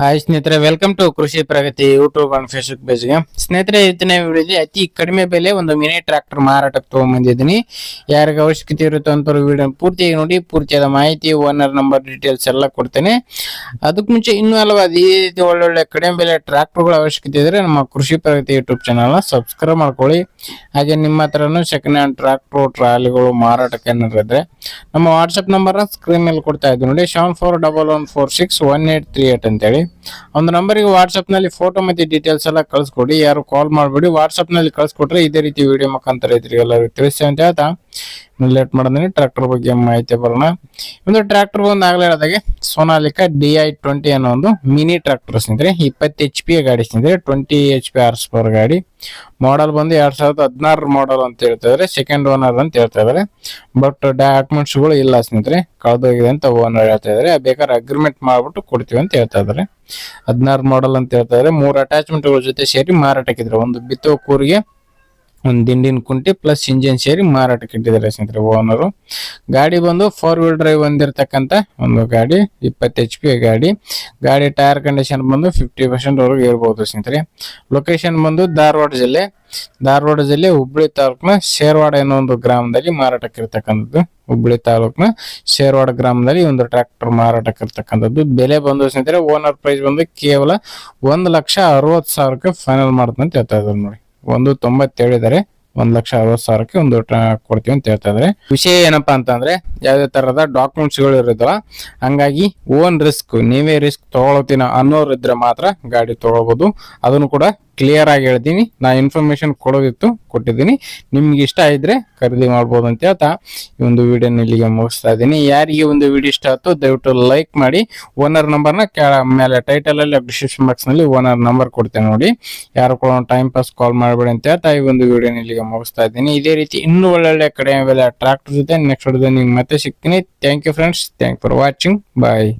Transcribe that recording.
Hi ಸ್ನೇಹಿತರೆ welcome to Krishi Pragati YouTube and Facebook ಪೇಜ್ಗೆ ಸ್ನೇಹಿತರೆ, ಇವತ್ತಿನ ವಿಡಿಯೋದಲ್ಲಿ ಅತಿ ಕಡಿಮೆ ಬೆಲೆ ಒಂದು ಮಿನಿ ಟ್ರಾಕ್ಟರ್ ಮಾರಾಟಕ್ಕೆ ತಗೊಂಡ್ಬಂದಿದ್ದೀನಿ ಯಾರಿಗೆ ಅವಶ್ಯಕತೆ ಇರುತ್ತೋ ಅಂತವ್ರು ವಿಡಿಯೋ ಪೂರ್ತಿಯಾಗಿ ನೋಡಿ, ಪೂರ್ತಿಯಾದ ಮಾಹಿತಿ ಓನರ್ ನಂಬರ್ ಡೀಟೇಲ್ಸ್ ಎಲ್ಲ ಕೊಡ್ತೇನೆ. ಅದಕ್ಕೆ ಮುಂಚೆ ಇನ್ನೂ ಹಲವಾರು ಈ ರೀತಿ ಒಳ್ಳೊಳ್ಳೆ ಕಡಿಮೆ ಬೆಲೆ ಟ್ರಾಕ್ಟರ್ಗಳ ಅವಶ್ಯಕತೆ ಇದ್ರೆ ನಮ್ಮ ಕೃಷಿ ಪ್ರಗತಿ ಯೂಟ್ಯೂಬ್ ಚಾನಲ್ನ ಸಬ್ಸ್ಕ್ರೈಬ್ ಮಾಡ್ಕೊಳ್ಳಿ. ಹಾಗೆ ನಿಮ್ಮ ಹತ್ರನೂ ಸೆಕೆಂಡ್ ಹ್ಯಾಂಡ್ ಟ್ರಾಕ್ಟರ್ ಟ್ರಾಲಿಗಳು ಮಾರಾಟಕ್ಕೆ ಏನಾದ್ರು ಇದ್ರೆ ನಮ್ಮ ವಾಟ್ಸಪ್ ನಂಬರ್ ಸ್ಕ್ರೀನ್ ಮೇಲೆ ಕೊಡ್ತಾ ಇದ್ದೀವಿ ನೋಡಿ seven four double one four six one eight three eight ಅಂತೇಳಿ. ಒಂದು ನಂಬರಿಗೆ ವಾಟ್ಸಪ್ನಲ್ಲಿ ಫೋಟೋ ಮತ್ತೆ ಡೀಟೇಲ್ಸ್ ಎಲ್ಲ ಕಳಿಸ್ಕೊಡಿ. ಯಾರು ಕಾಲ್ ಮಾಡಬೇಡಿ ವಾಟ್ಸಪ್ನಲ್ಲಿ ನಲ್ಲಿ ಕಳ್ಸ್ಕೊಟ್ರೆ ಇದೇ ರೀತಿ ವಿಡಿಯೋ ಮುಖಾಂತರ ಇದ್ರಿ ಎಲ್ಲರಿಗೂ ತಿಳಿಸ್ತೇವೆ ಅಂತ ಹೇಳ್ತಾ ಲೇಟ್ ಮಾಡಿದ್ರೆ ಟ್ರ್ಯಾಕ್ಟರ್ ಬಗ್ಗೆ ಮಾಹಿತಿ ಬರೋಣ. ಒಂದು ಟ್ರ್ಯಾಕ್ಟರ್ ಒಂದು ಆಗ್ಲೇ ಹೇಳಿದಾಗೆ, ಸೋನಾಲಿಕಾ ಡಿ ಐ ಟ್ವೆಂಟಿ ಅನ್ನೋ ಒಂದು ಮಿನಿ ಟ್ರ್ಯಾಕ್ಟರ್ ಸ್ನೇಹಿತರೆ, ಇಪ್ಪತ್ತು ಎಚ್ ಪಿ ಗಾಡಿ ಸ್ನೇಹಿತರೆ twenty H P horse power ಗಾಡಿ. ಮಾಡಲ್ ಬಂದು ಎರಡ್ ಸಾವಿರದ ಹದಿನಾರು ಮಾಡಲ್ ಅಂತ ಹೇಳ್ತಾ ಇದಾರೆ ಸೆಕೆಂಡ್ ಓನರ್ ಅಂತ ಹೇಳ್ತಾ ಇದಾರೆ. ಬಟ್ ಡಾಕ್ಯುಮೆಂಟ್ಸ್ಗಳು ಇಲ್ಲ ಸ್ನೇಹಿತರೆ, ಕಳೆದೋಗಿದೆ ಅಂತ ಓನರ್ ಹೇಳ್ತಾ ಇದಾರೆ. ಬೇಕಾದ್ರೆ ಅಗ್ರಿಮೆಂಟ್ ಮಾಡ್ಬಿಟ್ಟು ಕೊಡ್ತೀವಿ ಅಂತ ಹೇಳ್ತಾ ಇದಾರೆ. ಹದಿನಾರು ಮಾಡಲ್ ಅಂತ ಹೇಳ್ತಾ ಇದಾರೆ. ಮೂರು ಅಟ್ಯಾಚ್ಮೆಂಟ್ಗಳ ಜೊತೆ ಸೇರಿ ಮಾರಾಟಕ್ಕಿದ್ರೆ. ಒಂದು ಬಿತ್ತೋ ಕೂರಿಗೆ ಒಂದು ದಿಂಡಿನ ಕುಂಟಿ ಪ್ಲಸ್ ಇಂಜಿನ್ ಸೇರಿ ಮಾರಾಟಕ್ಕೆ ಇಟ್ಟಿದ್ದಾರೆ ಸ್ನೇಹಿತರೆ ಓನರು ಗಾಡಿ ಬಂದು ಫೋರ್ ವೀಲ್ ಡ್ರೈವ್ ಹೊಂದಿರತಕ್ಕಂತ ಒಂದು ಗಾಡಿ, ಇಪ್ಪತ್ತು ಎಚ್ ಪಿ ಗಾಡಿ. ಗಾಡಿ ಟೈರ್ ಕಂಡೀಷನ್ ಬಂದು ಫಿಫ್ಟಿ ಪರ್ಸೆಂಟ್ ವರೆಗೂ ಇರ್ಬೋದು ಸ್ನೇಹಿತರೆ. ಲೊಕೇಶನ್ ಬಂದು ಧಾರವಾಡ ಜಿಲ್ಲೆ. ಧಾರವಾಡ ಜಿಲ್ಲೆ ಹುಬ್ಳಿ ತಾಲೂಕ್ನ ಶೇರ್ವಾಡ ಅನ್ನೋ ಒಂದು ಗ್ರಾಮದಲ್ಲಿ ಮಾರಾಟಕ್ಕೆ ಇರ್ತಕ್ಕಂಥದ್ದು ಹುಬ್ಳಿ ತಾಲೂಕಿನ ಶೇರ್ವಾಡ ಗ್ರಾಮದಲ್ಲಿ ಒಂದು ಟ್ರ್ಯಾಕ್ಟರ್ ಮಾರಾಟಕ್ಕೆ ಇರ್ತಕ್ಕಂಥದ್ದು ಬೆಲೆ ಬಂದು ಸ್ನೇಹಿತರೆ ಓನರ್ ಪ್ರೈಸ್ ಬಂದು ಕೇವಲ ಒಂದು ಲಕ್ಷ ಅರವತ್ತು ಸಾವಿರಕ್ಕೆ ಫೈನಲ್ ಮಾಡ್ತಂತ ಹೇಳ್ತಾ ಇದ್ದಾರೆ ನೋಡಿ. ಒಂದು ತೊಂಬತ್ತು ಹೇಳಿದರೆ ಒಂದ್ ಲಕ್ಷ ಅರವತ್ತು ಸಾವಿರಕ್ಕೆ ಒಂದು ಕೊಡ್ತೀವಿ ಅಂತ ಹೇಳ್ತಾ ಇದಾರೆ. ವಿಷಯ ಏನಪ್ಪಾ ಅಂತಂದ್ರೆ ಯಾವ್ದೇ ತರಹದ ಡಾಕ್ಯುಮೆಂಟ್ಸ್ಗಳು ಇರೋದಿಲ್ಲ ಹಂಗಾಗಿ ಓನ್ ರಿಸ್ಕ್ ನೀವೇ ರಿಸ್ಕ್ ತಗೊಳ್ತೀನ ಅನ್ನೋರು ಇದ್ರೆ ಮಾತ್ರ ಗಾಡಿ ತಗೊಳ್ಬೋದು. ಅದನ್ನು ಕೂಡ ಕ್ಲಿಯರ್ ಆಗಿ ಹೇಳ್ತೀನಿ. ನಾ ಇನ್ಫಾರ್ಮೇಶನ್ ಕೊಡೋದಿತ್ತು, ಕೊಟ್ಟಿದ್ದೀನಿ. ನಿಮ್ಗೆ ಇಷ್ಟ ಇದ್ರೆ ಖರೀದಿ ಮಾಡ್ಬೋದು ಅಂತ ಹೇಳ್ತಾ, ಈ ಒಂದು ವಿಡಿಯೋನ ಇಲ್ಲಿಗೆ ಮುಗಿಸ್ತಾ ಇದ್ದೀನಿ. ಯಾರಿಗೆ ಒಂದು ವಿಡಿಯೋ ಇಷ್ಟ ಆಯ್ತು ದಯವಿಟ್ಟು ಲೈಕ್ ಮಾಡಿ. ಓನರ್ ನಂಬರ್ನ ಕೆಳ ಮೇಲೆ ಟೈಟಲಲ್ಲಿ ಡಿಸ್ಕ್ರಿಪ್ಷನ್ ಬಾಕ್ಸ್ನಲ್ಲಿ ಓನರ್ ನಂಬರ್ ಕೊಡ್ತೇನೆ ನೋಡಿ. ಯಾರು ಕೂಡ ಟೈಮ್ ಪಾಸ್ ಕಾಲ್ ಮಾಡಬೇಡಿ ಅಂತ ಹೇಳ್ತಾ, ಈ ಒಂದು ವಿಡಿಯೋನ ಇಲ್ಲಿಗೆ ಮುಗಿಸ್ತಾ ಇದ್ದೀನಿ. ಇದೇ ರೀತಿ ಇನ್ನೂ ಒಳ್ಳೊಳ್ಳೆ ಕಡಿಮೆ ಬೆಲೆ ಟ್ರಾಕ್ಟರ್ ಜೊತೆ ನೆಕ್ಸ್ಟ್ ನಿಮ್ಗೆ ಮತ್ತೆ ಸಿಗ್ತೀನಿ. Thank you friends thank for watching bye